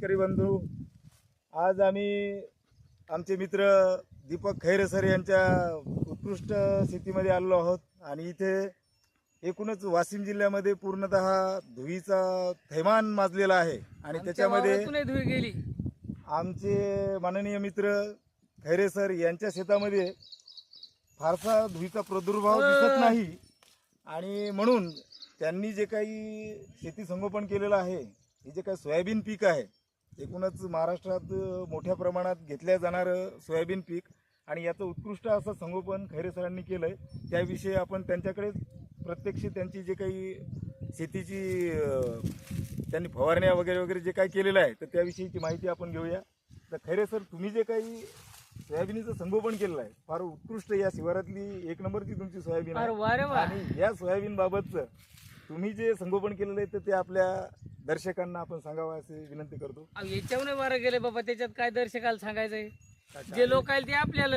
शेतकरी बंधू आज आम्ही आमचे मित्र दीपक खैरे सर यांच्या उत्कृष्ट शेतीमध्ये आलेलो आहोत आणि इथे एकूणच वाशिम जिल्ह्यामध्ये पूर्णतः धुईचा थैमान माजलेला आहे. आणि त्याच्यामध्ये धुई गेली. आमचे माननीय मित्र खैरे सर यांच्या शेतामध्ये फारसा धुईचा प्रादुर्भाव दिसत नाही. आणि म्हणून त्यांनी जे काही शेती संगोपन केलेलं आहे हे जे काही सोयाबीन पीक आहे एकूणच महाराष्ट्रात मोठ्या प्रमाणात घेतल्या जाणारं सोयाबीन पीक आणि याचं उत्कृष्ट असं संगोपन खैरे सरांनी केलं आहे त्याविषयी आपण त्यांच्याकडे प्रत्यक्ष त्यांची जे काही शेतीची त्यांनी फवारण्या वगैरे वगैरे जे काही केलेलं आहे तर त्याविषयीची माहिती आपण घेऊया. तर खैरे सर तुम्ही जे काही सोयाबीनचं संगोपन केलेलं आहे फार उत्कृष्ट या शिवारातली एक नंबरची तुमची सोयाबीन आहे. आणि या सोयाबीन बाबतचं तुम्ही जे संगोपन केलेलं आहे तर ते आपल्या दर्शकांना आपण सांगावं असे विनंती करतो. अहो, याच्याहून वारं गेले बाबा त्याच्यात काय दर्शकाला सांगायचंय? जे लोक आहेत ते आपल्याला